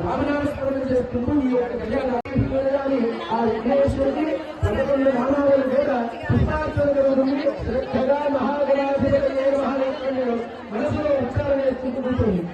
రామనామస్మరణ చేసుకుంటూ ఈ యొక్క కళ్యాణ ఆ విఘ్నేశ్వరుడి పదకొండు నామాలు Thank you.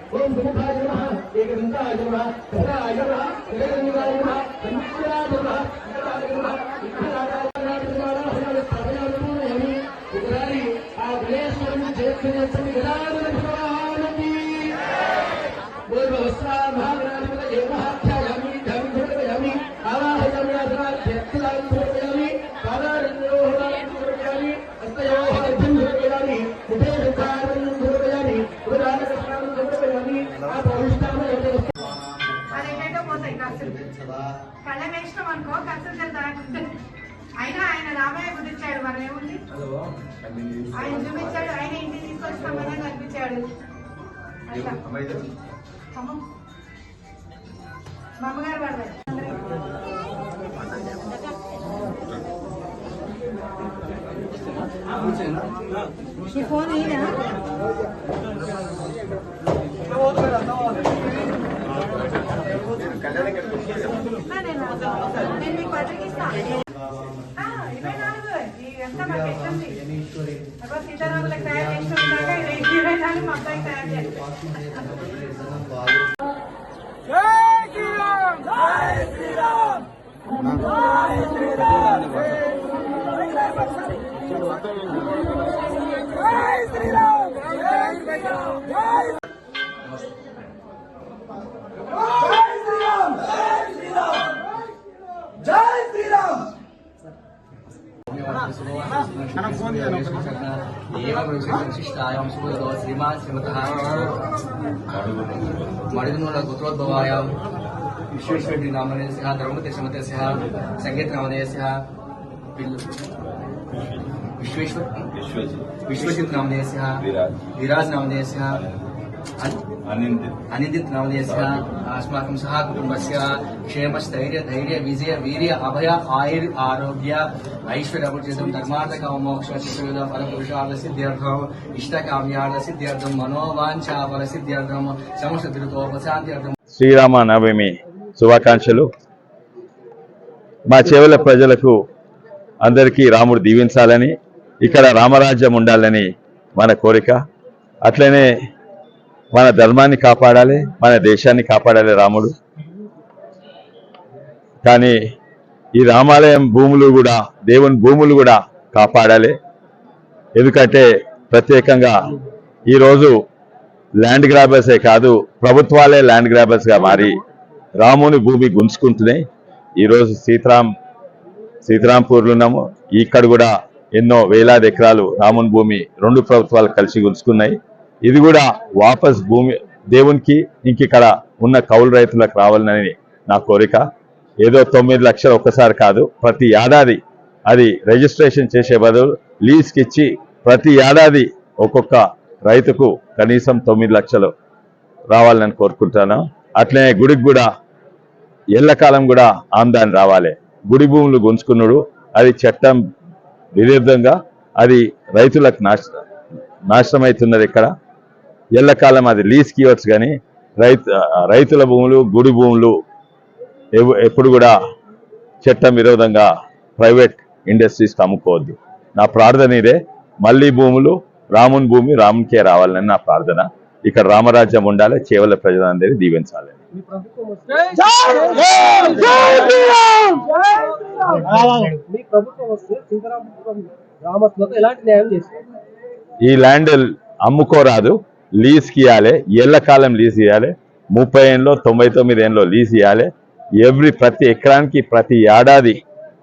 ఖర్చులు కళ్ళ వేసినాం అనుకో ఖర్చులు జరుగుతాయి అయినా ఆయన రామయ్య కుదిర్చాడు మనం ఏముంది? ఆయన చూపించాడు ఆయన ఇంటికి. మా అమ్మగారు పడతారు. ఈ ఫోన్ ఈయన? సీతారాములకు తయారు చేసి ఇరవై నాలుగు మా అబ్బాయికి తయారు చేయాలి విశిష్టాయాం సుభదో శ్రీమాన్ శ్రీమతः మడిదనూల గోత్రోద్భవాయాం విశ్వేశ్వరుడి నామనేస్య ధర్మతి శ్రీమతస్య సంగీత నామనేస్య విశ్వేశ్వర్ విశ్వజిత్ నామనేస్య విరాజ్ నామనేస్య అనిందిత్. నవదేశ అస్మాకం సహా కుటుంబస్ క్షేమ స్థైర్య ధైర్య విజయ వీర్య అభయ ఆయుర్ ఆరోగ్య ఐశ్వర్య అభిజితం ధర్మార్థ కామోక్ష శిశువుల సిద్ధ్యర్థం ఇష్ట సిద్ధ్యర్థం మనోవాంఛ ఫల సిద్ధ్యర్థం సమస్త దృతోపశాంతి అర్థం శ్రీరామ నవమి శుభాకాంక్షలు. మా చెవుల ప్రజలకు అందరికీ రాముడు దీవించాలని ఇక్కడ రామరాజ్యం ఉండాలని మన కోరిక. అట్లనే మన ధర్మాన్ని కాపాడాలి మన దేశాన్ని కాపాడాలి రాముడు. కానీ ఈ రామాలయం భూములు కూడా దేవుని భూములు కూడా కాపాడాలి. ఎందుకంటే ప్రత్యేకంగా ఈరోజు ల్యాండ్ గ్రాబర్సే కాదు ప్రభుత్వాలే ల్యాండ్ గ్రాబర్స్గా మారి రాముని భూమి గుంజుకుంటున్నాయి. ఈరోజు సీతారాం సీతారాంపూర్లు ఉన్నాము. ఇక్కడ కూడా ఎన్నో వేలాది ఎకరాలు రాముని భూమి రెండు ప్రభుత్వాలు కలిసి గుంజుకున్నాయి. ఇది కూడా వాపస్ భూమి దేవునికి ఇంక ఇక్కడ ఉన్న కౌలు రైతులకు రావాలని నా కోరిక. ఏదో తొమ్మిది లక్షలు ఒక్కసారి కాదు ప్రతి ఏడాది అది రిజిస్ట్రేషన్ చేసే బదులు లీజ్కి ఇచ్చి ప్రతి ఏడాది ఒక్కొక్క రైతుకు కనీసం తొమ్మిది లక్షలు రావాలని కోరుకుంటాను అట్లనే గుడికి కూడా ఎల్లకాలం కూడా ఆమ్దాని రావాలి. గుడి భూములు గుంజుకున్నాడు అది చట్టం విరుద్ధంగా అది రైతులకు నాశ నాశనమవుతున్నది ఇక్కడ. ఎల్లకాలం అది లీజ్కి ఇవ్వచ్చు కానీ రైతు రైతుల భూములు గుడి భూములు ఎవ- ఎప్పుడు కూడా చట్టం విరోధంగా ప్రైవేట్ ఇండస్ట్రీస్కి అమ్ముకోవద్దు. నా ప్రార్థన ఇదే. మళ్ళీ భూములు రాముని భూమి రామునికే రావాలని నా ప్రార్థన. ఇక్కడ రామరాజ్యం ఉండాలి కేవల ప్రజలందరినీ దీవించాలని మీ ప్రభుత్వం వస్తే సీతారామపురం గ్రామస్తులకు ఎలాంటి న్యాయం చేస్తారు? ఈ ల్యాండ్ అమ్ముకోరాదు. లీజ్కి ఇవ్వాలి ఎల్లకాలం లీజ్ ఇవ్వాలి ముప్పై ఏళ్ళలో తొంభై తొమ్మిది ఏళ్ళలో లీజ్ ఇవ్వాలి ఎవ్రీ ప్రతి ఎకరానికి ప్రతి ఏడాది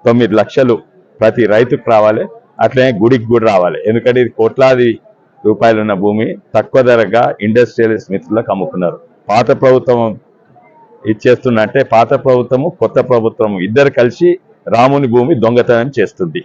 తొమ్మిది లక్షలు ప్రతి రైతుకు రావాలి. అట్లనే గుడికి కూడా రావాలి. ఎందుకంటే ఇది కోట్లాది రూపాయలు ఉన్న భూమి తక్కువ ధరగా ఇండస్ట్రియలిస్ట్ మిత్రులకు అమ్ముకున్నారు. పాత ప్రభుత్వం ఇచ్చేస్తున్నట్టే పాత ప్రభుత్వము కొత్త ప్రభుత్వము ఇద్దరు కలిసి రాముని భూమి దొంగతనం చేస్తుంది.